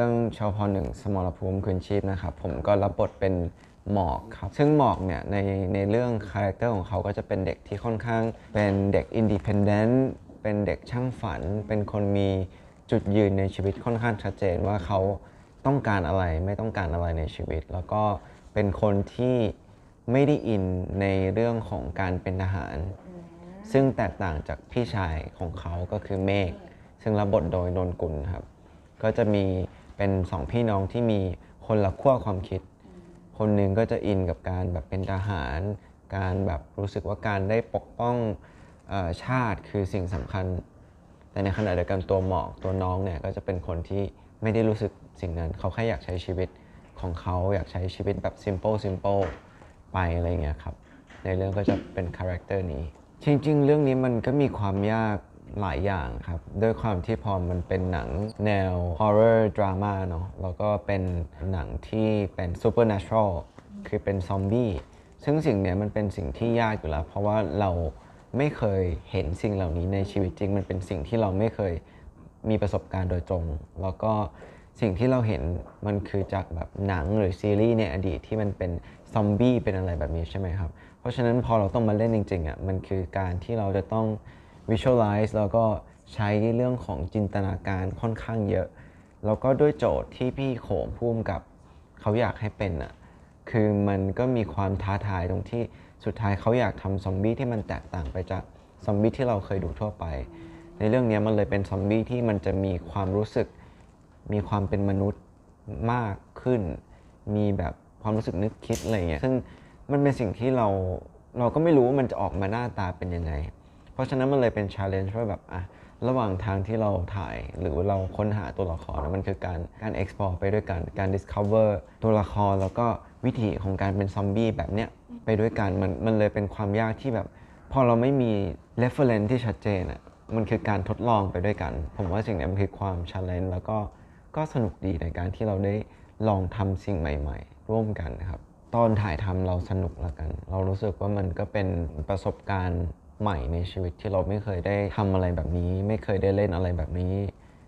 เรื่องชาวพหนึ่งสมรภูมิคืนชีพนะครับผมก็รับบทเป็นหมอกครับ ซึ่งหมอกเนี่ยในในเรื่องคาแรคเตอร์ของเขาก็จะเป็นเด็กที่ค่อนข้าง เป็นเด็กอินดิเพนเดนต์เป็นเด็กช่างฝัน เป็นคนมีจุดยืนในชีวิตค่อนข้างชัดเจนว่าเขาต้องการอะไรไม่ต้องการอะไรในชีวิต แล้วก็เป็นคนที่ไม่ได้อินในเรื่องของการเป็นทหาร ซึ่งแตกต่างจากพี่ชายของเขาก็คือเมฆซึ่งรับบทโดยนนกุลครับ ก็จะมี เป็นสองพี่น้องที่มีคนละขั้วความคิด คนหนึ่งก็จะอินกับการแบบเป็นทหาร การแบบรู้สึกว่าการได้ปกป้องอชาติคือสิ่งสำคัญ แต่ในขณะเดียวกันตัวหมอกตัวน้องเนี่ยก็จะเป็นคนที่ไม่ได้รู้สึกสิ่งนั้น เขาแค่อยากใช้ชีวิตของเขาอยากใช้ชีวิตแบบ simple simple ไปอะไรเงี้ยครับ ในเรื่องก็จะเป็นคาแรคเตอร์นี้ จริง ๆ เรื่องนี้มันก็มีความยาก หลายอย่างครับ ด้วยความที่พอมันเป็นหนังแนว horror drama เนาะแล้วก็เป็นหนังที่เป็น supernatural คือเป็นซอมบี้ซึ่งสิ่งเนี้ยมันเป็นสิ่งที่ยากอยู่แล้ว เพราะว่าเราไม่เคยเห็นสิ่งเหล่านี้ในชีวิตจริง มันเป็นสิ่งที่เราไม่เคยมีประสบการณ์โดยตรง แล้วก็สิ่งที่เราเห็นมันคือจากแบบหนังหรือซีรีส์ในอดีตที่มันเป็นซอมบี้เป็นอะไรแบบนี้ใช่ไหมครับ เพราะฉะนั้นพอเราต้องมาเล่นจริงๆอะมันคือการที่เราจะต้อง visualize แล้วก็ใช้เรื่องของจินตนาการค่อนข้างเยอะ แล้วก็ด้วยโจทย์ที่พี่โขมพุ่มกับเขาอยากให้เป็นอะคือมันก็มีความท้าทายตรงที่สุดท้ายเขาอยากทำซอมบี้ที่มันแตกต่างไปจากซอมบี้ที่เราเคยดูทั่วไป ในเรื่องนี้มันเลยเป็นซอมบี้ที่มันจะมีความรู้สึก มีความเป็นมนุษย์มากขึ้น มีแบบความรู้สึกนึกคิดอะไรเงี้ยซึ่งมันเป็นสิ่งที่เราเราก็ไม่รู้ว่ามันจะออกมาหน้าตาเป็นยังไง ราะฉะนั้นมันเลยเป็น challenge ว่าแบบอะระหว่างทางที่เราถ่ายหรือเราค้นหาตัวละครนะมันคือการการ explore ไปด้วยกันการ discover ตัวละครแล้วก็วิธีของการเป็นซอมบี้แบบเนี้ยไปด้วยกันมันมันเลยเป็นความยากที่แบบ พอเราไม่มี reference ที่ชัดเจนอะมันคือการทดลองไปด้วยกัน ผมว่าสิ่งนี้มันคือความ challenge แล้วก็ก็สนุกดีในการที่เราได้ลองทำสิ่งใหม่ ๆ ร่วมกันครับ ตอนถ่ายทำเราสนุกละกัน เรารู้สึกว่ามันก็เป็นประสบการณ์ ใหม่ในชีวิตที่เราไม่เคยได้ทำอะไรแบบนี้ ไม่เคยได้เล่นอะไรแบบนี้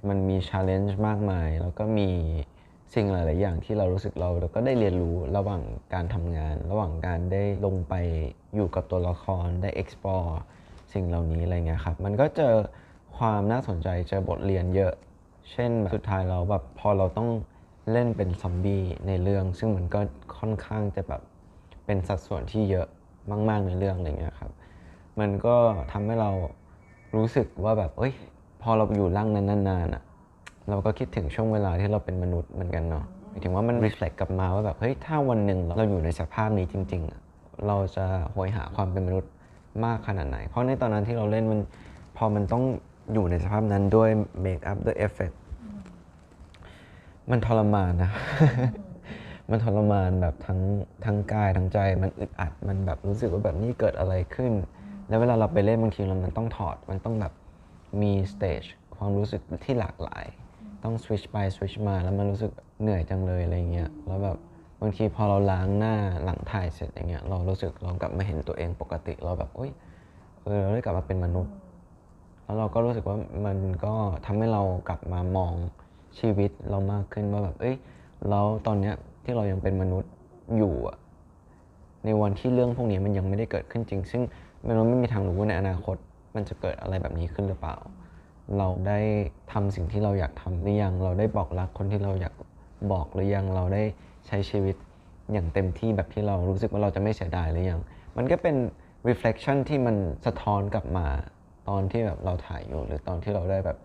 มันมี challenge มากมาย แล้วก็มีสิ่งหลาย ๆ อย่างที่เรารู้สึกเราแล้วก็ได้เรียนรู้ระหว่างการทำงาน ระหว่างการได้ลงไปอยู่กับตัวละครได้ explore สิ่งเหล่านี้อะไรเงี้ยครับ มันก็เจอความน่าสนใจเจอบทเรียนเยอะ เช่นแบบสุดท้ายเราแบบพอเราต้องเล่นเป็นซอมบี้ในเรื่อง ซึ่งมันก็ค่อนข้างจะแบบเป็นสัดส่วนที่เยอะมาก ๆ ในเรื่องอะไรเงี้ยครับ มันก็ทำให้เรารู้สึกว่าแบบ เอ้ย พอเราอยู่ร่างนั้นนานๆอะ เราก็คิดถึงช่วงเวลาที่เราเป็นมนุษย์เหมือนกันเนาะหมายถึงว่ามัน reflect กลับมาว่าแบบ เฮ้ย ถ้าวันหนึ่งเราอยู่ในสภาพนี้จริง ๆ เราจะโหยหาความเป็นมนุษย์มากขนาดไหน เพราะในตอนนั้นที่เราเล่นมัน พอมันต้องอยู่ในสภาพนั้นด้วยเมคอัพด้วยเอฟเฟกต์มันทรมานนะ มันทรมานแบบทั้งทั้งกายทั้งใจ มันอึดอัด มันแบบรู้สึกว่าแบบนี่เกิดอะไรขึ้น แล้วเวลาเราไปเล่นบางทีเรามันต้องถอด มันต้องแบบมีสเตจความรู้สึกที่หลากหลาย ต้องสวิชไปสวิชมา แล้วมันรู้สึกเหนื่อยจังเลยอะไรเงี้ย แล้วแบบบางทีพอเราล้างหน้าหลังถ่ายเสร็จอย่างเงี้ย เรารู้สึกเรากลับมาเห็นตัวเองปกติ เราแบบเอ้ยเออเราได้กลับมาเป็นมนุษย์ แล้วเราก็รู้สึกว่ามันก็ทำให้เรากลับมามองชีวิตเรามากขึ้นว่าแบบ เอ้ยแล้วตอนเนี้ยที่เรายังเป็นมนุษย์อยู่อะในวันที่เรื่องพวกนี้มันยังไม่ได้เกิดขึ้นจริง ซึ่ง มันไม่มีทางรู้ว่าในอนาคต มันจะเกิดอะไรแบบนี้ขึ้นหรือเปล่า เราได้ทำสิ่งที่เราอยากทำหรือยัง เราได้บอกรักคนที่เราอยากบอกหรือยัง เราได้ใช้ชีวิตอย่างเต็มที่แบบที่เรารู้สึกว่าเราจะไม่เสียดายหรือยัง มันก็เป็น reflection ที่มันสะท้อนกลับมาตอนที่แบบเราถ่ายอยู่ หรือตอนที่เราได้แบบ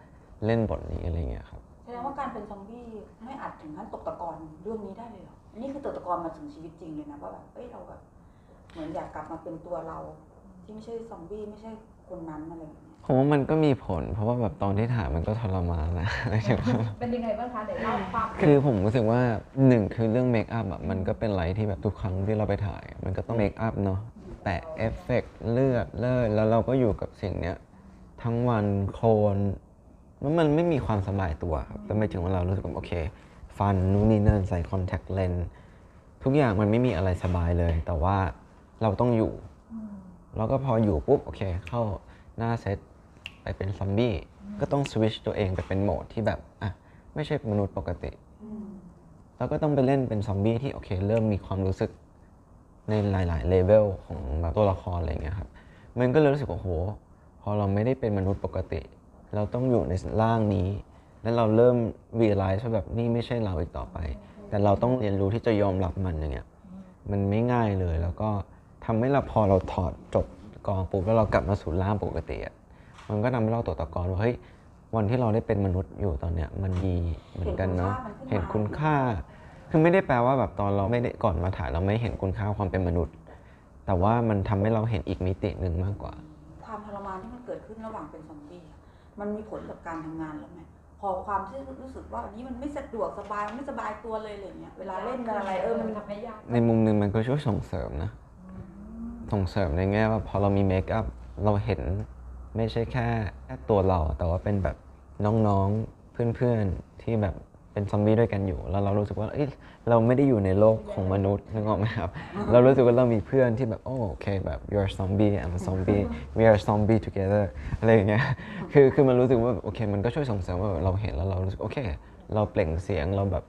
เล่นบทนี้อะไรเงี้ยครับแสดงว่าการเป็นซอมบี้ไม่อาจถึงขั้นตกตะกอนเรื่องนี้ได้เลยหรอ นี่คือตกตะกอนมาถึงชีวิตจริงเลยนะว่าแบบเอ้ยเราแบบเหมือนอยากกลับมาเป็นตัวเรา ที่ไม่ใช่ซอมบี้ไม่ใช่คนนั้นอะไรอย่างเงี้ยผมว่ามันก็มีผล เพราะว่าแบบตอนที่ถ่ายมันก็ทรมานนะหมายถึงว่าเป็นยังไงบ้างคะเดี๋ยวเล่าความคือผมรู้สึกว่าหนึ่งคือเรื่องเมคอัพอะมันก็เป็นอะไรที่แบบทุกครั้งที่เราไปถ่าย มันก็ต้องเมคอัพเนาะแปะเอฟเฟกต์เลือดเลือดแล้วเราก็อยู่กับสิ่งเนี้ยทั้งวันโคลนมันมันไม่มีความสบายตัวครับแต่ไม่ถึงว่าเรารู้สึกว่าโอเค ฟันนู่นนี่นั่นใส่คอนแทคเลนส์ทุกอย่างมันไม่มีอะไรสบายเลย แต่ว่าเราต้องอยู่ แล้วก็พออยู่ปุ๊บโอเคเข้าหน้าเซตไปเป็นซอมบี้ก็ต้องสวิชตัวเองไปเป็นโหมดที่แบบอะไม่ใช่มนุษย์ปกติแล้วก็ต้องไปเล่นเป็นซอมบี้ที่โอเค เริ่มมีความรู้สึกในหลาย ๆ เลเวลของแบบตัวละครอะไรเงี้ยครับ มันก็เลยรู้สึกว่าโอ้โหพอเราไม่ได้เป็นมนุษย์ปกติ เราต้องอยู่ในร่างนี้ แล้วเราเริ่ม realize ว่าแบบนี่ไม่ใช่เราอีกต่อไป แต่เราต้องเรียนรู้ที่จะยอมรับมันอย่างเงี้ย มันไม่ง่ายเลยแล้วก็ ทำให้เราพอเราถอดจบกองปุ๊บแล้วเรากลับมาสู่ร่างปกติอะมันก็ทำให้เราตกตะกอนว่าเฮ้ยวันที่เราได้เป็นมนุษย์อยู่ตอนเนี้ยมันดีเหมือนกันเนาะเห็เห็นนคุคุณณค่าค่า คือไม่ได้แปลว่าแบบตอนเราไม่ได้ก่อนมาถ่ายเราไม่เห็นคุณค่าความเป็นมนุษย์ แต่ว่ามันทำให้เราเห็นอีกมิติหนึ่งมากกว่า ความทรมานที่มันเกิดขึ้นระหว่างเป็นซอมบี้อะมันมีผลกับการทำงานแล้วไหมพอความที่รู้สึกว่าอันนี้มันไม่สะดวกสบายมันไม่สบายตัวเลยอะไรเงี้ยเวลาเล่นกันอะไรเออมันทำให้ยากในมุมหนึ่งมันก็ช่วยส่งเสริมนะ ส่งเสริมในแง่ว่าพอเรามีเมคอัพเราเห็นไม่ใช่แค่แค่ตัวเรา แต่ว่าเป็นแบบน้องๆเพื่อนๆที่แบบเป็นซอมบี้ด้วยกันอยู่ แล้วเรารู้สึกว่าเอ้ยเราไม่ได้อยู่ในโลกของมนุษย์นึกออกไหมครับ เรารู้สึกว่าเรามีเพื่อนที่แบบโอโอเคแบบ you're a zombie I'm a zombie we are a zombie together อะไรอย่างเงี้ยคือคือมันรู้สึกว่าโอเค มันก็ช่วยส่งเสริมว่าแบบเราเห็นแล้วเรารู้สึกโอเค เราเปล่งเสียงเราแบบ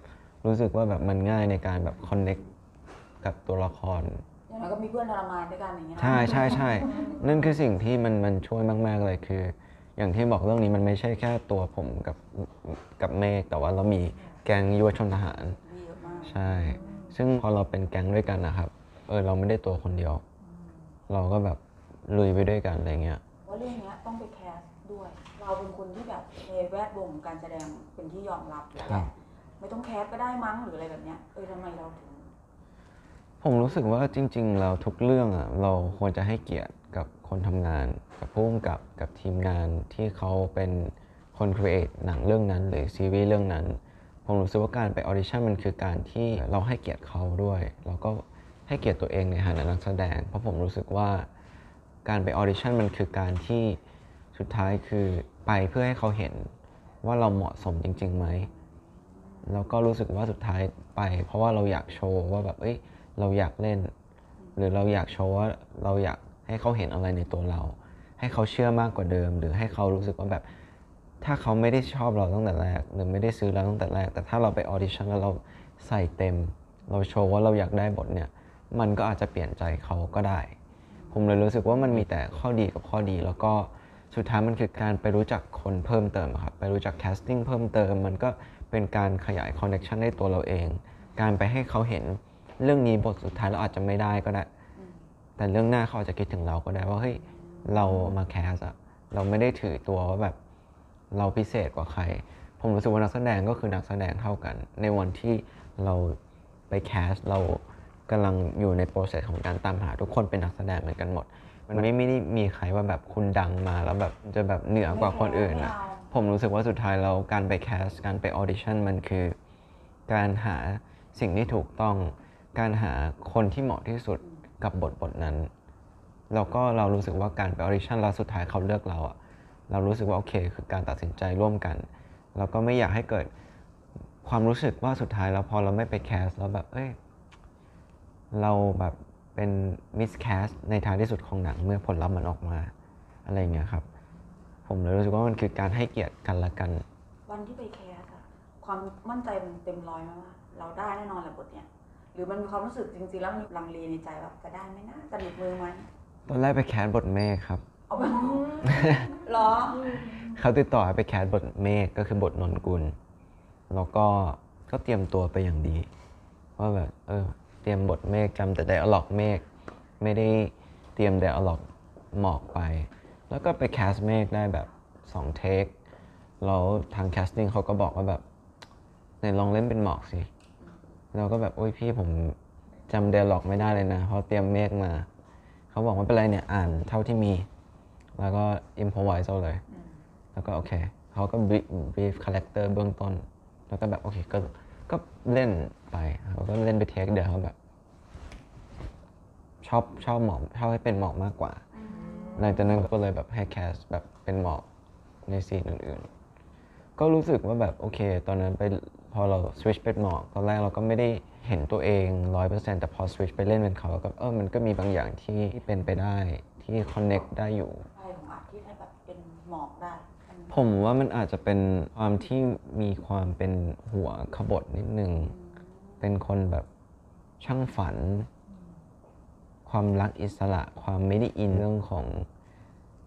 รู้สึกว่าแบบมันง่ายในการแบบ connect กับตัวละคร อย่างน้อยก็มีเพื่อนทรมานด้วยกันอย่างเงี้ยนะใช่ใช่ใช่ นั่นคือสิ่งที่มันมันช่วยมากๆเลยคือ อย่างที่บอกเรื่องนี้มันไม่ใช่แค่ตัวผมกับกับเมฆแต่ว่าเรามีแก๊งยุวชนทหาร มีเยอะมากใช่ ซึ่งพอเราเป็นแก๊งด้วยกันนะครับ เออเราไม่ได้ตัวคนเดียว เราก็แบบลุยไปด้วยกันอะไรเงี้ยว่าเรื่องเนี้ยต้องไปแคสด้วย เราเป็นคนที่แบบในแวดวงของการแสดงเป็นที่ยอมรับอยู่ครัแล้วบไม่ต้องแคสก็ได้มั้งหรืออะไรแบบเนี้ยเออทำไมเราถึง ผมรู้สึกว่าจริงๆเราทุกเรื่องอะเราควรจะให้เกียรติกับคนทำงาน กับผู้กำกับกับทีมงานที่เขาเป็นคนครีเอทหนังเรื่องนั้นหรือซีรีส์เรื่องนั้น ผมรู้สึกว่าการไปออดิชั่นมันคือการที่เราให้เกียรติเขาด้วยแล้วก็ให้เกียรติตัวเองในฐานะนักแสดง เพราะผมรู้สึกว่าการไปออดิชั่นมันคือการที่สุดท้ายคือไปเพื่อให้เขาเห็นว่าเราเหมาะสมจริงๆไหมแล้วก็รู้สึกว่าสุดท้ายไป เพราะว่าเราอยากโชว์ว่าแบบเอ้ย เราอยากเล่น หรือเราอยากโชว์ว่าเราอยากให้เขาเห็นอะไรในตัวเรา ให้เขาเชื่อมากกว่าเดิม หรือให้เขารู้สึกว่าแบบ ถ้าเขาไม่ได้ชอบเราตั้งแต่แรก หรือไม่ได้ซื้อเราตั้งแต่แรก แต่ถ้าเราไปออดิชั่นแล้วเราใส่เต็ม เราโชว์ว่าเราอยากได้บทเนี่ย มันก็อาจจะเปลี่ยนใจเขาก็ได้ ผมเลยรู้สึกว่ามันมีแต่ข้อดีกับข้อดีแล้วก็สุดท้ายมันคือการไปรู้จักคนเพิ่มเติมครับ ไปรู้จักแคสติ้งเพิ่มเติม มันก็เป็นการขยายคอนเน c ชันให้ตัวเราเอง การไปให้เขาเห็น เรื่องนี้บทสุดท้ายเราอาจจะไม่ได้ก็ได้ แต่เรื่องหน้าเขาอาจจะคิดถึงเราก็ได้ว่าเฮ้ยเรามาแคสอะเราไม่ได้ถือตัวว่าแบบเราพิเศษกว่าใคร ผมรู้สึกว่านักแสดงก็คือนักแสดงเท่ากัน ในวันที่เราไปแคสเรากำลังอยู่ในโปรเซสของการตามหา ทุกคนเป็นนักแสดงเหมือนกันหมด มันไม่ไม่ได้มีใครว่าแบบคุณดังมาแล้วแบบจะแบบเหนือกว่าคนอื่นอะไม่เอาผมรู้สึกว่าสุดท้ายแล้วการไปแคสการไปออดิชั่นมันคือ การหาสิ่งที่ถูกต้อง การหาคนที่เหมาะที่สุดกับบทบทนั้นแล้วก็เรารู้สึกว่าการไปออดิชั่นแล้วสุดท้ายเขาเลือกเราอะเรารู้สึกว่าโอเค คือการตัดสินใจร่วมกันแล้วก็ไม่อยากให้เกิดความรู้สึกว่าสุดท้ายแล้วพอเราไม่ไปแคสแล้วแบบเอ้ยเราแบบเป็นมิสแคสในท้ายที่สุดของหนังเมื่อผลลัพธ์มันออกมาอะไรเงี้ยครับ ผมเลยรู้สึกว่ามันคือการให้เกียรติกันละกัน วันที่ไปแคสอะความมั่นใจมันเต็มร้อยไหมว่าเราได้แน่นอนแหละบทเนี้ย หรือมันมีความรู้สึกจริงๆ แล้วมันลังเลในใจว่าจะได้ไหมนะจะหลุดมือไหมตอนแรกไปแคสบทเมฆครับเอาไปเหรอ เขาติดต่อให้ไปแคสบทเมฆก็คือบทนนกุล แล้วก็ก็เตรียมตัวไปอย่างดี ว่าแบบเออเตรียมบทเมฆจำแต่ไดอะล็อกเมฆไม่ได้เตรียมไดอะล็อกหมอกไป แล้วก็ไปแคสเมฆได้แบบ2เทคแล้วทางแคสติ้งเขาก็บอกว่าแบบไหนลองเล่นเป็นหมอกสิ เราก็แบบโอ้ยพี่ผมจำไดอะล็อกไม่ได้เลยนะเพราะเตรียมเมฆมา เขาบอกไม่เป็นไรเนี่ยอ่านเท่าที่มี แล้วก็อิมพอไวส์เอาเลย แล้วก็โอเคเขาก็บีฟคาแรคเตอร์เบื้องต้น แล้วก็แบบโอเคก็ก็เล่นไปเขาก็เล่นไปเทคเดียวเขาแบบ ชอบชอบหมอกชอบให้เป็นหมอกมากกว่าหลังจากนั้นก็เลยแบบให้แคสแบบเป็นหมอกในซีนอื่นๆ ก็รู้สึกว่าแบบโอเค ตอนนั้นไป พอเราสวิตชเป็นหมอกตอนแรกเราก็ไม่ได้เห็นตัวเองร้อยเปอร์เซ็นต์แต่พอสวิตชไปเล่นเป็นเขาก็เออมันก็มีบางอย่างที่เป็นไปได้ที่คอนเน็กได้อยู่ใช่ของอาร์ตที่ให้แบบเป็นหมอกได้มันผผมว่ามันอาจจะเป็นความที่มีความเป็นหัวขบถนิดนึง เป็นคนแบบช่างฝัน ความรักอิสระความไม่ได้อินเรื่องของ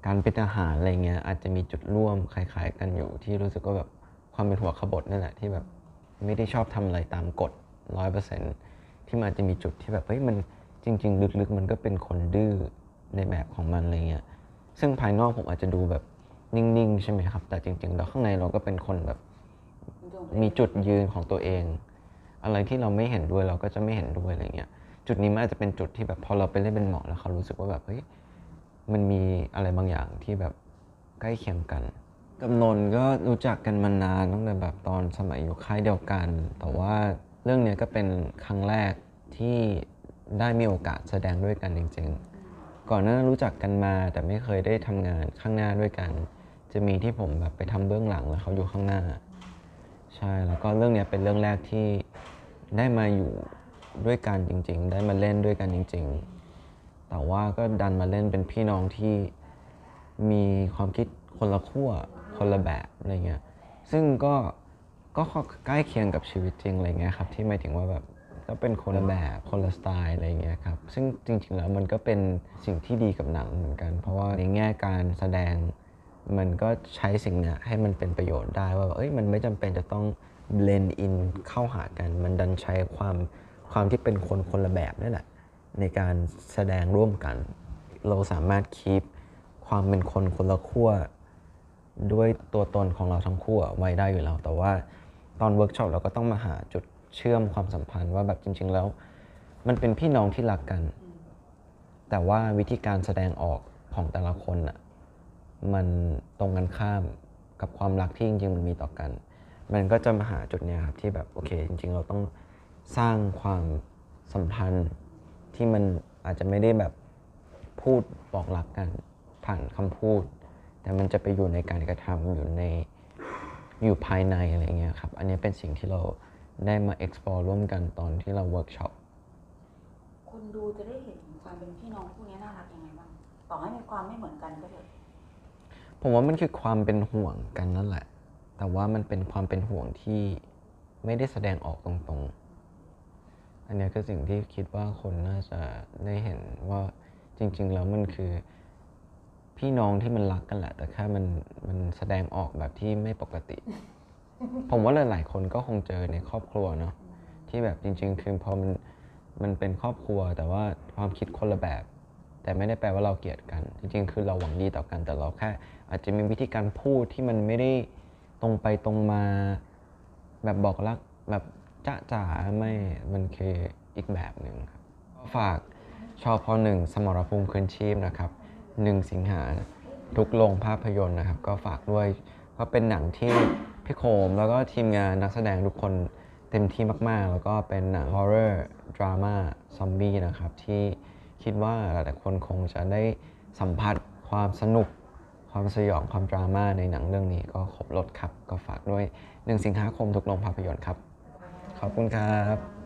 การเป็นทหารอะไรเงี้ยอาจจะมีจุดร่วมคล้าย ๆ กันอยู่ที่รู้สึกว่าแบบความเป็นหัวขบถนั่นแหละที่แบบ ไม่ได้ชอบทำอะไรตามกฎร้อยเปอร์เซ็นที่มันอาจจะมีจุดที่แบบเฮ้ยมันจริง ๆ ลึกๆ มันก็เป็นคนดื้อในแบบของมันอะไรเงี้ยซึ่งภายนอกผมอาจจะดูแบบนิ่งๆ ใช่ไหมครับ แต่จริง ๆ แล้วข้างในเราก็เป็นคนแบบมีจุดยืนของตัวเอง อะไรที่เราไม่เห็นด้วยเราก็จะไม่เห็นด้วยอะไรเงี้ยจุดนี้มันอาจจะเป็นจุดที่แบบพอเราไปเล่นเป็นหมอแล้วเขารู้สึกว่าแบบเฮ้ยมันมีอะไรบางอย่างที่แบบใกล้เคียงกัน กับนน์ก็รู้จักกันมานานตั้งแต่แบบตอนสมัยอยู่ค่ายเดียวกัน แต่ว่าเรื่องนี้ก็เป็นครั้งแรกที่ได้มีโอกาสแสดงด้วยกันจริง ๆ ก่อนหน้านั้นรู้จักกันมาแต่ไม่เคยได้ทำงานข้างหน้าด้วยกัน จะมีที่ผมแบบไปทำเบื้องหลังแล้วเขาอยู่ข้างหน้า ใช่แล้วก็เรื่องนี้เป็นเรื่องแรกที่ได้มาอยู่ด้วยกันจริง ๆ ได้มาเล่นด้วยกันจริง ๆ แต่ว่าก็ดันมาเล่นเป็นพี่น้องที่มีความคิดคนละขั้ว คนละแบบอะไรเงี้ยซึ่งก็ก็ใกล้เคียงกับชีวิตจริงอะไรเงี้ยครับที่หมายถึงว่าแบบก็เป็นคนละแบบคนละสไตล์อะไรเงี้ยครับซึ่งจริงๆแล้วมันก็เป็นสิ่งที่ดีกับหนังเหมือนกัน เพราะว่าในแง่การแสดงมันก็ใช้สิ่งเนี้ยให้มันเป็นประโยชน์ได้ว่าเอ้ยมันไม่จำเป็นจะต้องเบลนอินเข้าหากัน มันดันใช้ความความที่เป็นคนคนละแบบนั่แหละในการแสดงร่วมกัน เราสามารถคีปความเป็นคนคนละขั้ว ด้วยตัวตนของเราทั้งคู่อะไว้ได้อยู่แล้ว แต่ว่าตอนเวิร์กช็อปเราก็ต้องมาหาจุดเชื่อมความสัมพันธ์ว่าแบบจริง ๆ แล้ว มันเป็นพี่น้องที่รักกัน แต่ว่าวิธีการแสดงออกของแต่ละคนอะมันตรงกันข้ามกับความรักที่จริงๆมันมีต่อกัน มันก็จะมาหาจุดเนี้ยครับที่แบบโอเค จริง ๆ เราต้องสร้างความสัมพันธ์ที่มันอาจจะไม่ได้แบบพูดบอกรักกันผ่านคำพูด แต่มันจะไปอยู่ในการกระทำอยู่ในอยู่ภายในอะไรเงี้ยครับ อันนี้เป็นสิ่งที่เราได้มา explore ร่วมกันตอนที่เราเวิร์กช็อปคนดูจะได้เห็นความเป็นพี่น้องคู่นี้น่ารักยังไงบ้าง ต่อให้มีความไม่เหมือนกันก็เถอะ ผมว่ามันคือความเป็นห่วงกันนั่นแหละ แต่ว่ามันเป็นความเป็นห่วงที่ไม่ได้แสดงออกตรงๆ อันเนี้ยคือสิ่งที่คิดว่าคนน่าจะได้เห็นว่าจริง ๆ แล้วมันคือ พี่น้องที่มันรักกันแหละ แต่แค่มันมันแสดงออกแบบที่ไม่ปกติ ผมว่าหลายๆคนก็คงเจอในครอบครัวเนาะที่แบบจริง ๆ คือพอมันมันเป็นครอบครัว แต่ว่าความคิดคนละแบบ แต่ไม่ได้แปลว่าเราเกลียดกัน จริง ๆ คือเราหวังดีต่อกันแต่เราแค่ อาจจะมีวิธีการพูดที่มันไม่ได้ตรงไปตรงมา แบบบอกรักแบบจ้าจ๋าไม่มันคืออีกแบบหนึ่งครับฝากชอพอหนึ่งสมรภูมิคืนชีพนะครับ หนึ่งสิงหาทุกโรงภาพยนตร์นะครับ ก็ฝากด้วยก็เป็นหนังที่พี่โคม แล้วก็ทีมงานนักแสดงทุกคนเต็มที่มาก ๆ แล้วก็เป็นหนังฮอร์เรอร์ดราม่าซอมบี้นะครับ ที่คิดว่าหลายๆคนคงจะได้สัมผัสความสนุก ความสยองความดราม่าในหนังเรื่องนี้ก็ครบรถครับ ก็ฝากด้วย 1 สิงหาคมทุกโรงภาพยนตร์ครับ ขอบคุณครับ